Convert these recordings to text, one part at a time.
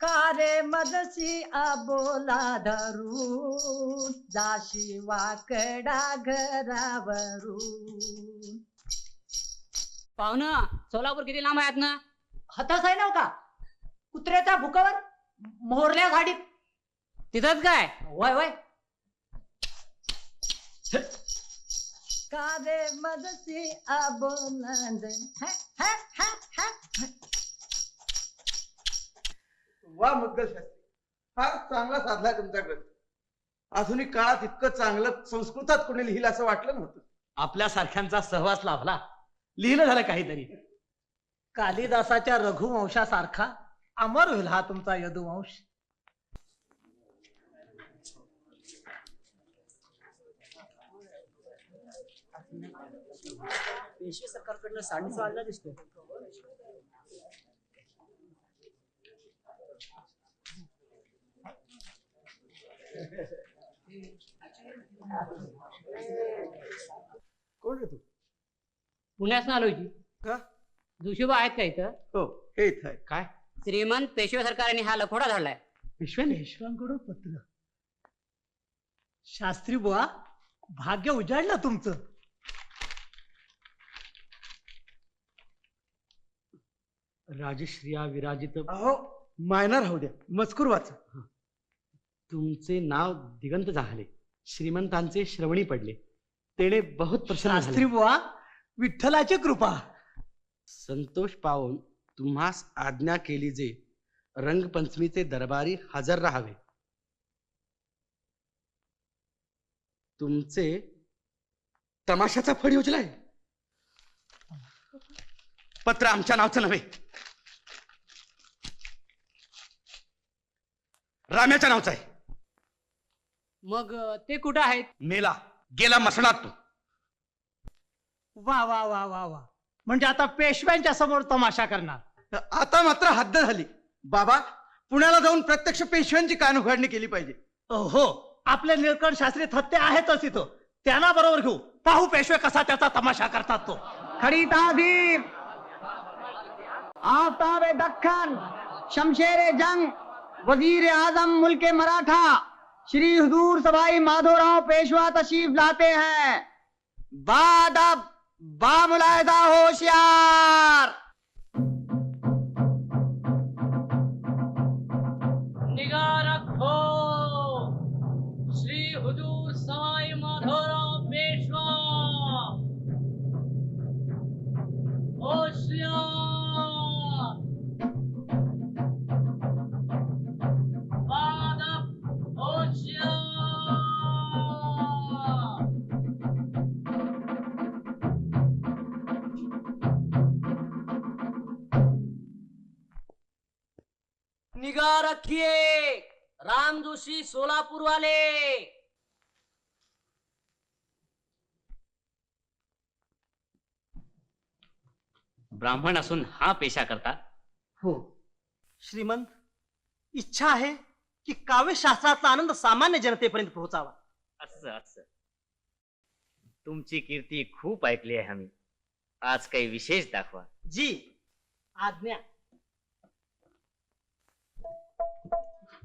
कारे मदसी आबोला धरून जाशी वाकडा घरावरून. पाहुणं सोलापूर किती लांब आहेत ना हताश आहे ना का? कुत्र्याच्या भुकावर मोरल्या गाडीत तिथंच काय? वय वय कारे मदसी आबोला वा मुद्दल शास्त्री फार चांगला साधलाय तुमचा ग्रंथ आधुनिक काळात इतकं चांगलं संस्कृतात कोणी लिहिलं असं वाटलं नव्हतं. आपल्या सारख्यांचा सहवास लाभला. लिहिलं झालं काहीतरी. कालिदासाच्या रघुवंशासारखा अमर होईल हा तुमचा यदुवंश. सरकारकडनं साडेसहा हजार कोण रे तू? पुण्यात आलोय की का? जोशीबा आहेत का इथं? हो हे इथं आहे. काय? श्रीमंत पेशवे सरकारने हा लखोडा धरलाय. विश्वने पेशव्यांकडून पत्र. शास्त्री बुवा भाग्य उजाडलं तुमचं. राजश्रिया विराजित अहो मायना राहू द्या. मजकूर वाचा. तुमचे नाव दिगंत झाले. श्रीमंतांचे श्रवणी पडले. तेने बहुत प्रसन्न शास्त्री. बुवा विठ्ठलाची कृपा. संतोष पाहून तुम्हास आज्ञा केली जे रंगपंचमीचे दरबारी हजर राहावे. तुमचे तमाशाचा फड योजलाय. पत्र आमच्या नावचं नव्हे. राम्याच्या नावचं आहे. मग अं, ते कुठं आहेत? मेला. गेला मसणात तो. वा वा वा वा वा. म्हणजे आता पेशव्यांच्या समोर तमाशा करणार. आता मात्र हद्द झाली. बाबा पुण्याला जाऊन प्रत्यक्ष पेशव्यांची कान उघडणी केली पाहिजे. हो आपले निळकंठ शास्त्री थत्ते आहेतच इथं. त्यांना बरोबर घेऊ. पाहू पेशवे कसा त्याचा तमाशा करतात तो. खड़ी तहजीब आफ्ताब दक्खन शमशेर जंग. वजीर आजम मुल्क मराठा. श्री हजूर सवाई माधोराव पेशवा तशीफ लाते हैं। बादब बामुलायदा होशियार। निगाह रखिए राम जोशी सोलापुर वाले ब्राह्मण असून हा पेशा करता? हो. श्रीमंत इच्छा आहे की काव्यशास्त्रातला आनंद सामान्य जनतेपर्यंत पोहोचावा. असं असं. तुमची कीर्ती खूप ऐकली आहे आम्ही. आज काही विशेष दाखवा. जी आज्ञा.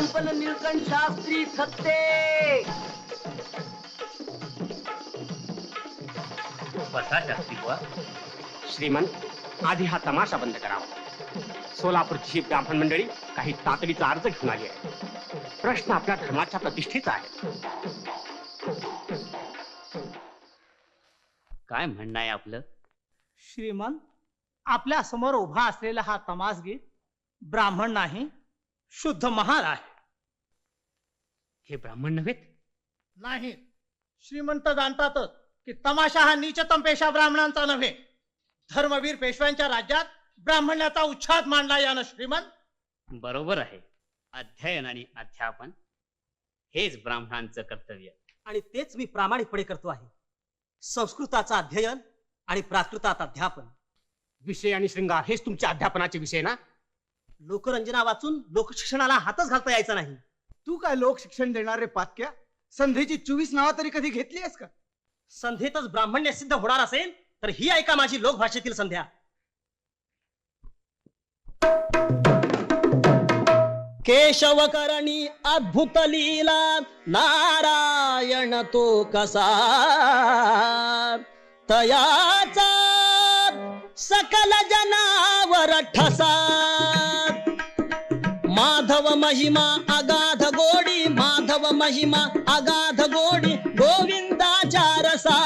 संपन्न नीलकंठ शास्त्री थत्ते बसा शास्त्री बुवा श्रीमंत आधी हा तमाशा बंद करावा. सोलापूरची ब्राह्मण मंडळी काही तातडीचा अर्ज घेऊन आली आहे. प्रश्न आपल्या धर्माच्या प्रतिष्ठेचा आहे. काय म्हणणं आहे आपलं? श्रीमंत आपल्यासमोर उभा असलेला हा तमासगीर ब्राह्मण नाही शुद्ध महार आहे. हे ब्राह्मण नव्हेत. नाही श्रीमंत जाणतातच की तमाशा हा नीचतम पेशा ब्राह्मणांचा नव्हे. धर्मवीर पेशव्यांच्या राज्यात ब्राह्मण्याचा उच्छाद मांडला यानं श्रीमंत. बरोबर आहे. अध्ययन आणि अध्यापन हेच ब्राह्मणांचं कर्तव्य. आणि तेच मी प्रामाणिकपणे करतो आहे. संस्कृताचा अध्ययन आणि प्राकृतात अध्यापन. विषय आणि शृंगार हेच तुमच्या अध्यापनाचे विषय ना? लोकरंजना वाचून लोकशिक्षणाला हातच घालता यायचा नाही. तू काय लोक शिक्षण देणारे पातक्या? संधीची चोवीस नावं तरी कधी घेतली आहेस का? संधीतच ब्राह्मण्य सिद्ध होणार असेल तर ही ऐका माझी लोकभाषेतील संध्या. केशवकरणी अद्भुत लीला नारायण तो कसा? तयाचा सकल जनावर ठसा. माधव महिमा अगाध गोडी माधव महिमा अगाध गोडी गोविंदाच्या रसा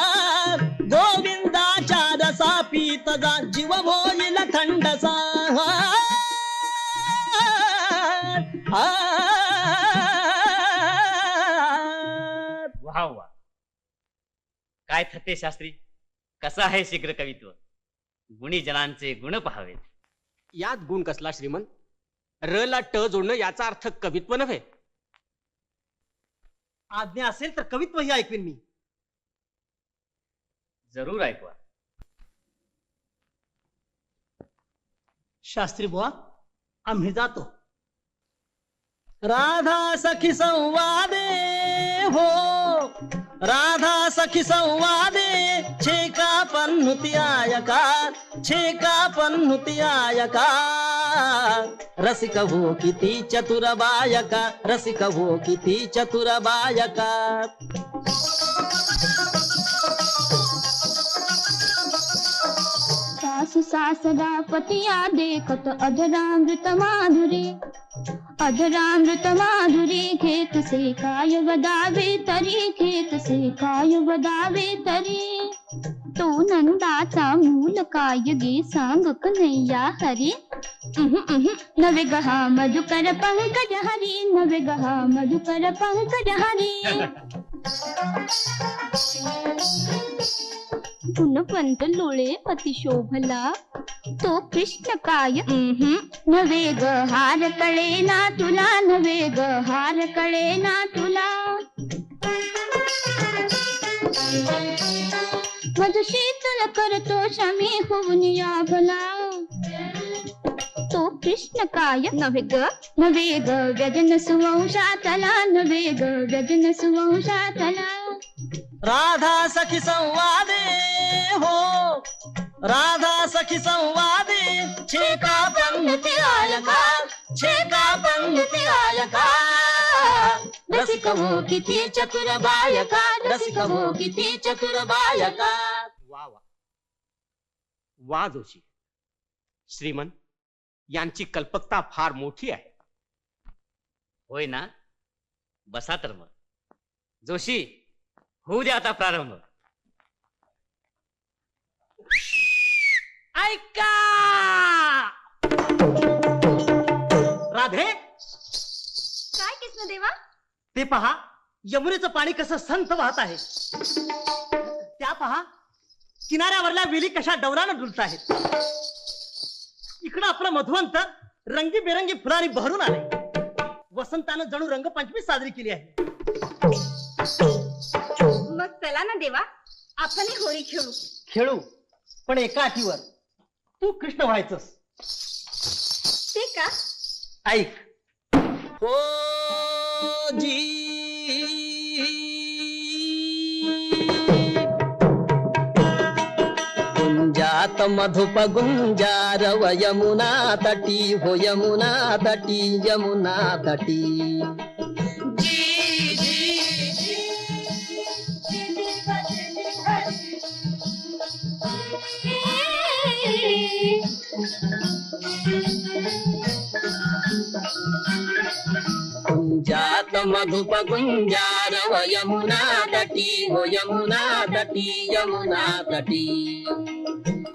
गोविंदाच्या रसा पीत जा जीव होईल थंडसा वा वा. काय थत्ते शास्त्री? कसं आहे शीघ्र कवित्व? गुणीजनांचे गुण पहावेत. यात गुण कसला श्रीमंत? र ला ट जोडणं याचा अर्थ कवित्व नव्हे. आज्ञा असेल तर कवित्वही ऐकवीन मी. जरूर ऐकवा. शास्त्री बुवा आम्ही जातो. राधा सखी संवादे हो. राधा सखी संवादे छेका पन्नुती आयका छेका पन्नुती आयका रसिक हो किती चतुर बायका रसिक हो किती चतुर बायका सासु सासरा पतिया देखत अधरामृत माधुरी घेत से काय वदावे तरी घेत से काय वदावे तरी तो नंदाचा मूल काय गे सांग कन्हैया हरी. नवे गहा मधुकर पंकज हरी, नवे गहा मधुकर पंकज हरी गुणवंत लोळे अति शोभला. तो कृष्ण काय. नवे ग हार कळे ना तुला नवे ग हार कळे ना तुला. मज शीतल करतो शमी होऊन या भला तो कृष्ण काय? नवे ग नवे ग व्यजन सुवंशातला नवे ग व्यजन सुवंशातला. राधा सखी संवादे हो. राधा सखी संवादे छेका पंगती आयका छेका पंगती आयका रसिक हो किती चतुर बायका रसिक हो किती चतुर बायका वा वा. वा जोशी. श्रीमंत यांची कल्पकता फार मोठी आहे. होय ना? बसा तर मग. जोशी होऊ द्या आता प्रारंभ. ऐका! राधे! काय कृष्ण देवा? ते पहा यमुनेचं पाणी कसं संत वाहत आहे. त्या पहा किनाऱ्यावरल्या वेली कशा डौलानं डुलत आहेत. इकडं आपलं मधुवंत रंगीबेरंगी फुलांनी भरून आले वसंतानं जणू रंगपंचमी साजरी केली आहे. चला ना देवा आपण होळी खेळू. खेळू पण एका अटीवर. तू कृष्ण व्हायचंस. ते का? ऐक. हो जी. गुंजात मधुप मधुप गुंजारव यमुना तटी हो यमुना तटी यमुना तटी.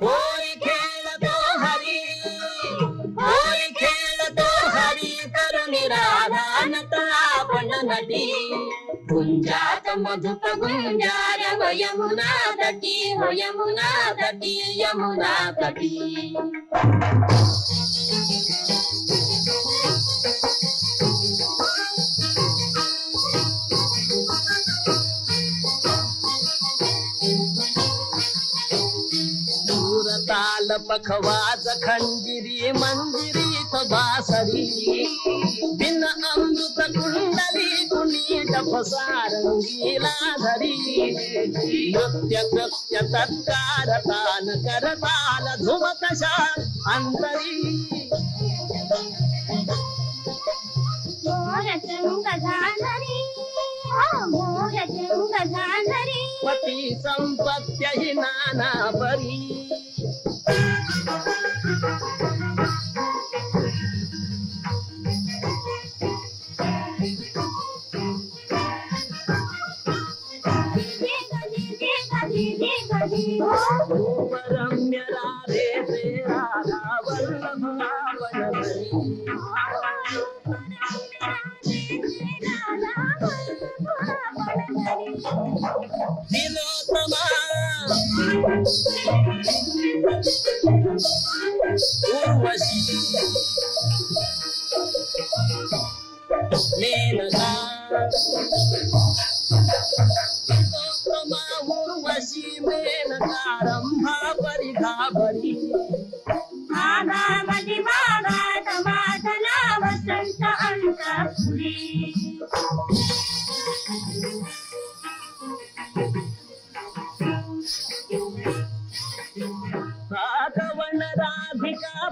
होळी खेळतो हरी होळी खेळतो हरी करुणी राधा नता आपण नटी गुंजात मधुप गुंजारव यमुना तटी हो यमुना तटी यमुना तटी पखवाज खंजिरी मंजिरीत बासरी बिन अमृत कुंडली ಪಖವಾಜ ಖಂಜಿರಿ ಮಂಜಿರಿ ತದಾಸರಿ ಭಿನ್ನ ಅಮೃತ ಕುಂಡಲಿ ಕುಣೀಟ ಪಸಾರಂಗೀಲಾಧರಿ ನೃತ್ಯ ಕೃತ್ಯ ತತ್ಕಾರ ತಾನ ಕರತಾಲ ಧುಮತ ಅಂತರಿ ಗಂಗಾಧರಿ ಪತಿ ಸಂಪತ್ಯ ನಾನಾ ಪರಿ Oh,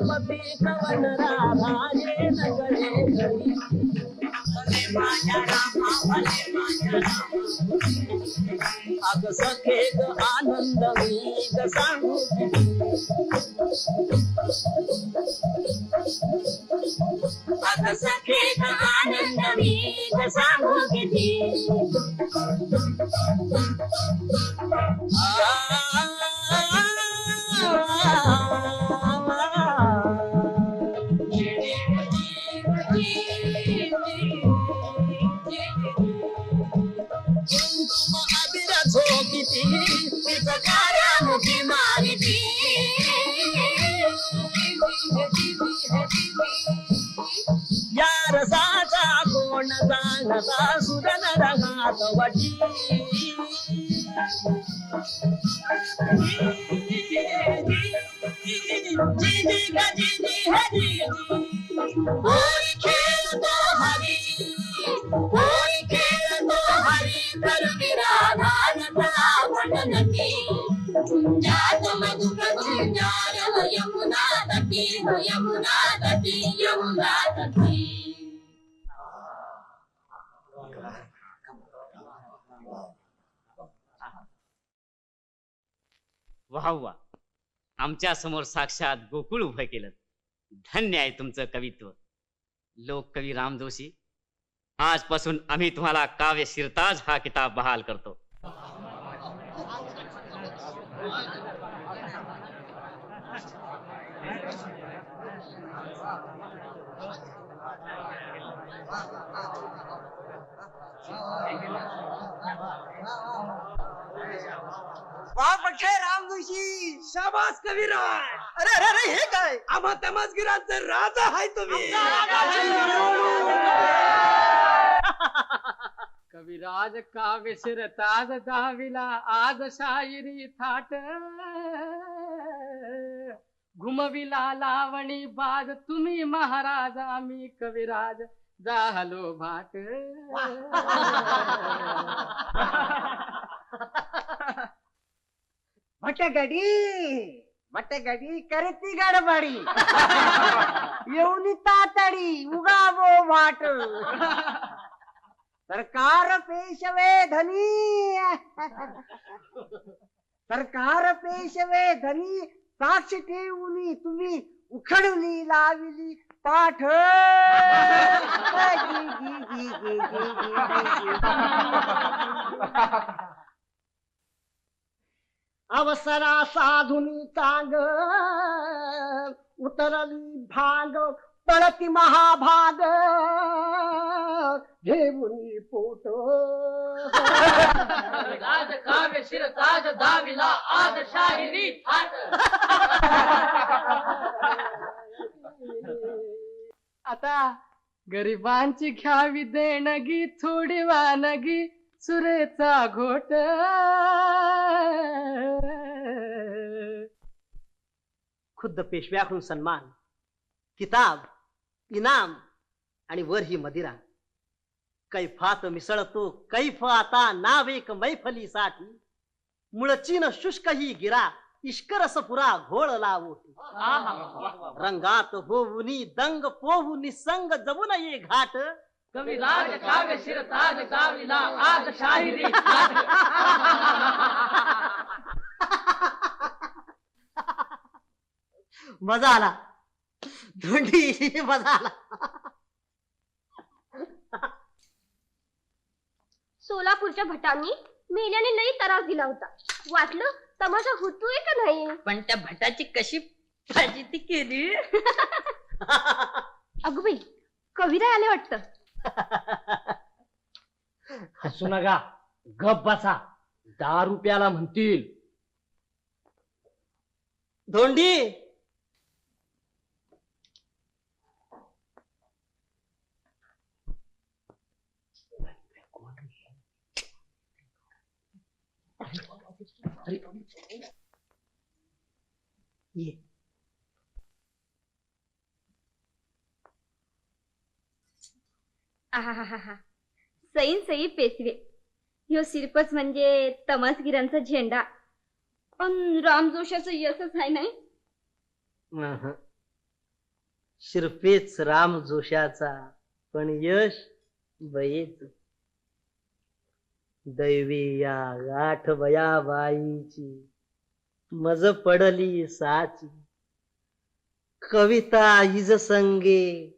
पती कवन राधा ये नगरे घरी भले माझ्या रामा भले माझ्या रामा. अग सखे ग आनंद मी ग सांगू अग सखे ग आनंद मी ग सांगू किती. जाणता सुरन रंगात वटी होळी खेळतो हरी होळी खेळतो हरी करुणी राधा नटरावण नटी कुंजात मधुर गुंजार यमुना तटी यमुना तटी यमुना तटी वाह वा आमच्यासमोर साक्षात गोकुळ उभं केलं. धन्य आहे तुमचं कवित्व. लोककवी राम जोशी आजपासून आम्ही तुम्हाला काव्य शिरताज हा किताब बहाल करतो वा पक्षे राम जोशी शाबास कविराज! अरे अरे अरे हे काय? आम्हा तमासगिरांचं राजा आहे तुम्ही. कविराज काव्य शिरताज दाविला आज शायरी थाट. घुमविला लावणी बाज तुम्ही महाराज आम्ही कविराज झालो भाट. भटगडी भटगडी करती गडबडी येऊन तातडी उगावो वाट सरकार पेशवे धनी सरकार पेशवे धनी साक्ष ठेवून तुम्ही उखडली लाविली पाठ गी, गी, गी, गी, गी, गी, गी, गी. अवसरा साधुनी चांग उतरली भाग पळती महाभाग. घेऊन पोट. राज काव्य शिरताज दाविला आज शाहिरी आता गरिबांची घ्यावी देणगी थोडी वानगी सुरेचा घोट. खुद्द पेशव्याकडून सन्मान किताब इनाम आणि वर ही मदिरा. कैफात मिसळतो कैफ आता नाव एक मैफलीसाठी मुळचीन शुष्क ही गिरा इष्करस पुरा घोळ लावोटी. रंगात होऊनी दंग पोहू निसंग जमून ये घाट. कविराज काव्य शिरताज गाविला आज शाहिरी थाट. मजा आला. धोंडी मजा आला. सोलापूरच्या भटांनी मेल्याने लई त्रास दिला होता. वाटलं तमाशा होतोय का नाही? पण त्या भटाची कशी भाजी ती केली? अगं बाई कविता आले वाटतं. हसू नका. गप बसा. दहा रुपयाला म्हणतील. धोंडी ये आहाहाहा. सईन सई पेशवे. ह्यो सिरपच म्हणजे तमासगिरांचा झेंडा. पण रामजोशाचं यशच आहे नाही? अहं. शिरपेच राम जोशाचा पण यश बयेच दैवी या गाठ बाईची. मज पडली साची. कविता इज संगे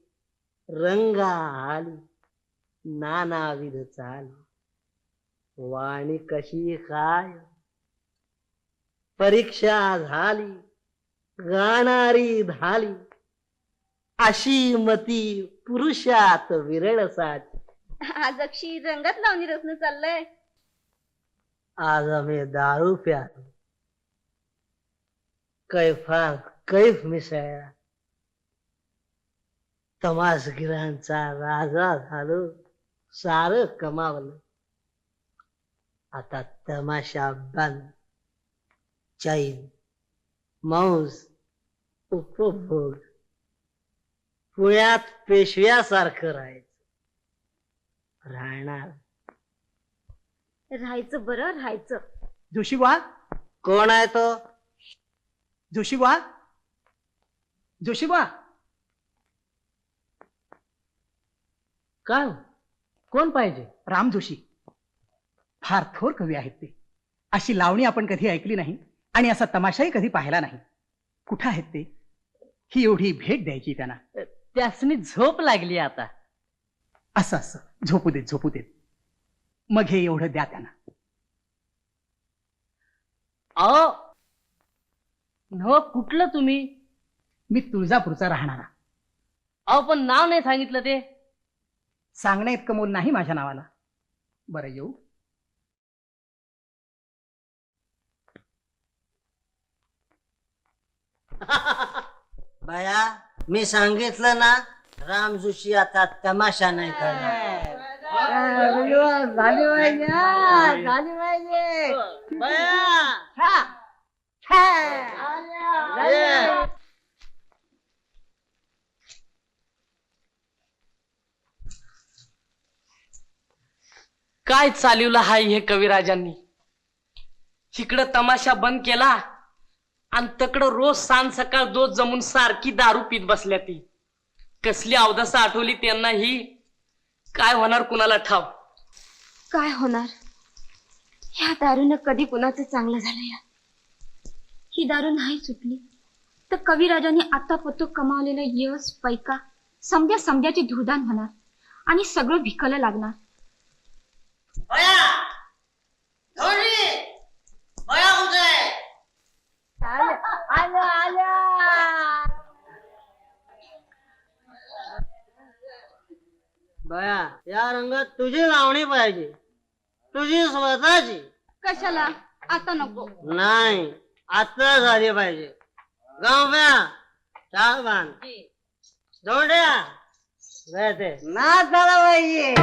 रंगा आली नानाविध चाली. वाणी कशी काय परीक्षा झाली गाणारी झाली. अशी मती पुरुषात विरळ साची. आज अक्षी रंगात लावणी रचनं चाललंय. आज आम्ही दारू प्यालो. कैफा कैफ मिसळला तमासगिरांचा राजा झालो सार कमावलं. आता तमाशा बंद. चैन मौज उपभोग. पुण्यात पेशव्यासारखं राहायचं. राहणार. राहायचं बरं राहायचं. जोशीबा? कोण आहे तो? जोशीबा? जोशीबा? का कोण पाहिजे? राम जोशी. फार थोर कवी आहेत ते. अशी लावणी आपण कधी ऐकली नाही आणि असा तमाशाही कधी पाहिला नाही. कुठं आहेत ते? ही एवढी भेट द्यायची त्यांना. त्यासनी झोप लागली आता. असं असं. झोपू देत झोपू देत. मग हे एवढं द्या त्यांना. न कुठलं तुम्ही? मी तुळजापूरचा राहणारा. अहो पण नाव नाही सांगितलं ते. सांगण्या इतकं मोल नाही माझ्या नावाला. बरं येऊ. बाया मी सांगितलं ना राम जोशी आता तमाशा नाही करणार. झाली पाहिजे. झाली पाहिजे काय चालवलं हाय हे कविराजांनी? इकडं तमाशा बंद केला आणि तकडं रोज सांज सकाळ दोज जमून सारखी दारू पीत बसल्या ती. कसली अवदसा आठवली त्यांना ही काय होणार कुणाला ठाव? काय होणार? ह्या दारूनं कधी कुणाचं चांगलं झालं या ही दारू नाही सुटली. तर कविराजाने आतापतो कमावलेलं यश पैका समद्या समद्याची धुळदान होणार आणि सगळं भिकलं लागणार. बया या रंगात तुझी लावणी पाहिजे. तुझी स्वतःची. कशाला? आता नको. नाही. आता झाली पाहिजे. गावब्या चहा बांध जोड्या. जायते. ना झाला पाहिजे.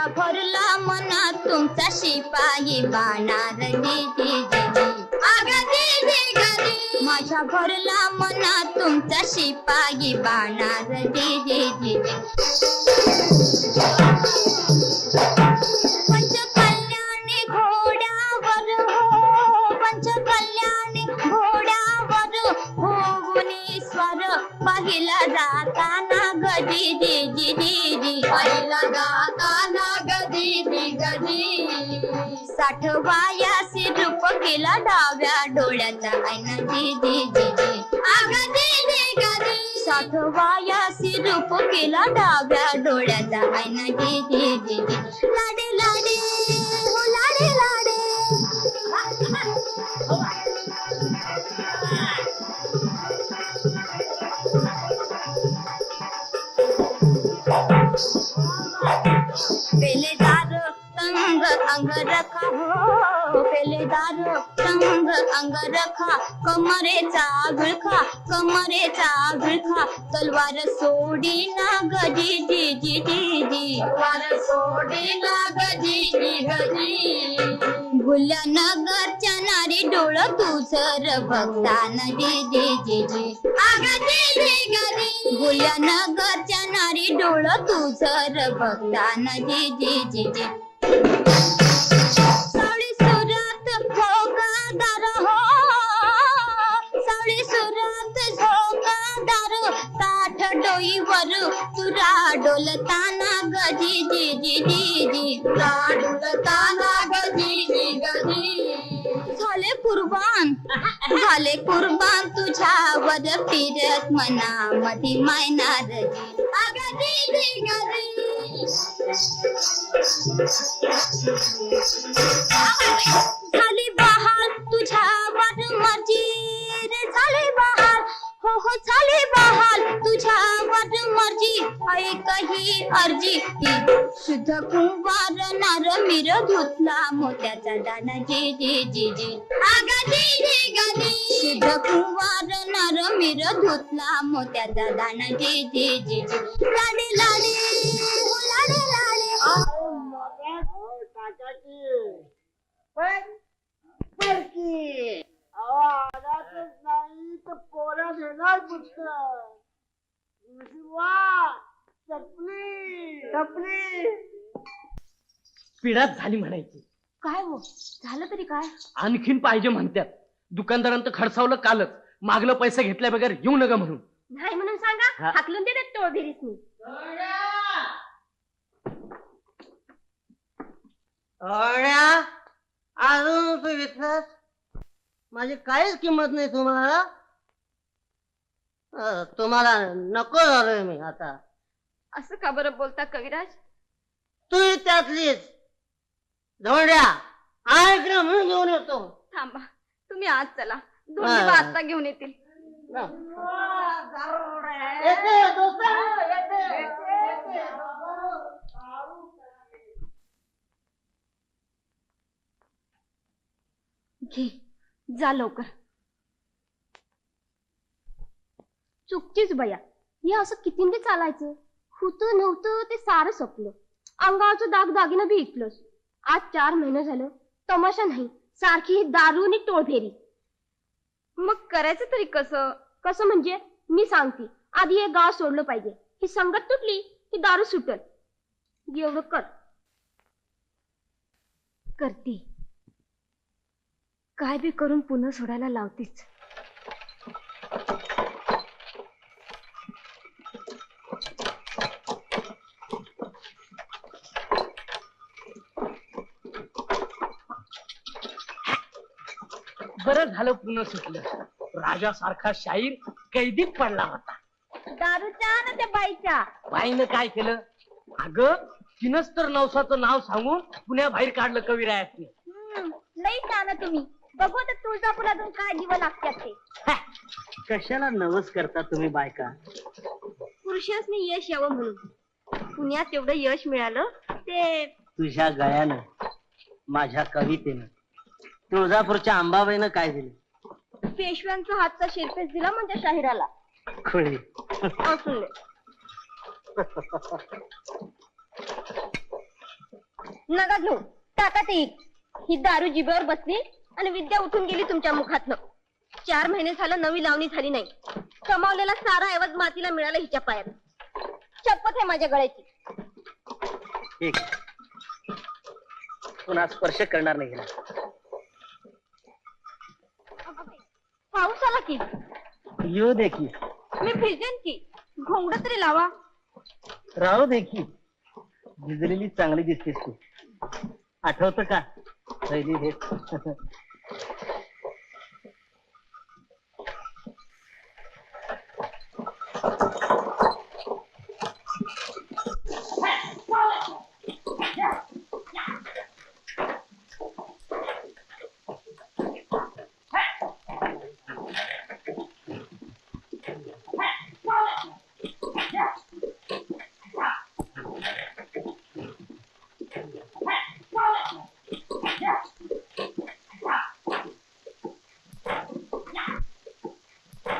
माझ्या भरला मनात तुमचा शिपाई बाणार जी अगं जी जी माझ्या भरला मनात तुमचा शिपाई बाणार दे जी जी जी पंचकल्याणी घोड्यावर हो पंचकल्याणी घोड्यावर होऊनी स्वर पहिला जाताना गजी जी जी साठवायासी रूप केला डाव्या डोळ्याचा ऐना जी जी जी जी. अगं जी जी साठवायासी रूप केला डाव्या डोळ्याचा ऐना जी जी जी जी. लाडे अंग रखा हो पेलेदार संग अंग रखा कमरेचा विळखा कमरेचा विळखा तलवार सोडी ना गजी जी जी जी जी तलवार सोडी ना गजी जी गजी भुल्या नगरच्या नारी डोळ तुझर बघताना जी जी जी जी अगं जी जी गजी भुल्या नगरच्या नारी डोळ तुझर बघताना जी जी जी जी हो. हो. तुरा डोलताना गजी जी जी जी जी. तुरा डोलताना गजी जी गजी. झाले कुर्बान. झाले कुर्बान तुझ्यावर. फिरत मना मधी मायनार अगं जी गजी झाली बहार तुझ्या मर्जी रे झाली बहार हो हो झाली बहार तुझ्या मर्जी ऐकही अर्जी. ही शुद्ध कुंभार नार मीर धुतला मोत्याचा दाना जे जे जे जे. अगं जे जी गजी शुद्ध कुंभार नार मीर धुतला मोत्याचा दाना जे जे जे जे. लाडे लाडे लाडे. पिढाच झाली म्हणायची. काय हो? झालं तरी काय? आणखीन पाहिजे म्हणतात दुकानदारांत खडसावलं कालच. मागलं पैसे घेतल्या बगैर येऊ नका म्हणून. नाही म्हणून सांगा हा. हाकलून दे टोळ भिरीसनी अजून तू इथं माझी काहीच किंमत नाही तुम्हाला. अं, तुम्हाला नको झालोय मी आता. असं का बरं बोलता कविराज? तू त्यातलीच. धोंड्या ऐकलं म्हणून घेऊन येतो. थांबा. तुम्ही आज चला. दोन हा. घेऊन येतील. येते दोस्त, येते, येते. घे. जा लवकर. चुकतीच बया. हे असं कितींदा चालायचं? होतं नव्हतं ते सारं सपलं. अंगावरचं दाग दागिनं बी इकलंस. आज चार महिने झालं तमाशा नाही. सारखी ही दारू आणि टोळफेरी. मग करायचं तरी कसं? कसं म्हणजे? मी सांगते. आधी हे गाव सोडलं पाहिजे. ही संगत तुटली की दारू सुटल. एवढं कर. करते. काय बी करून पुन्हा सोडायला लावतीच. बरं झालं सुटलं. राजासारखा शाहीर कैदीत पडला होता. दारूच्या ना त्या बाईच्या. बाईनं काय केलं? अगं तिनंच तर नवसाचं नाव सांगून पुण्या बाहेर काढलं कविरायातनी. लई ना तुम्ही. बघू आता तुळजापूर अजून काय दिवं लागतात ते कशाला नवस करता तुम्ही बायका? पुरुषांनी यश यावं म्हणून. पुण्यात एवढं यश मिळालं ते तुझ्या गळ्यानं माझ्या कवितेनं तुळजापूरच्या अंबाबाईनं काय दिलं? पेशव्यांचा हातचा शिरपेस दिला म्हणजे शाहिराला. खुळी. असू दे नका घेऊ. टाका ते. ही दारू जिभेवर बसली. आणि विद्या उठून गेली तुमच्या मुखातनं. चार महिने झालं नवी लावणी झाली नाही. कमावलेला सारा ऐवज मातीला मिळाला हिच्या पायात शपथ आहे माझ्या गळ्याची. ठीक पुन्हा स्पर्श करणार नाही हिला. पाऊस आला की? येऊ दे की मी भिजेन की? घोंगड तरी लावा. राहू दे की भिजलेली चांगली दिसतेस तू. आठवत का? पहिली भेट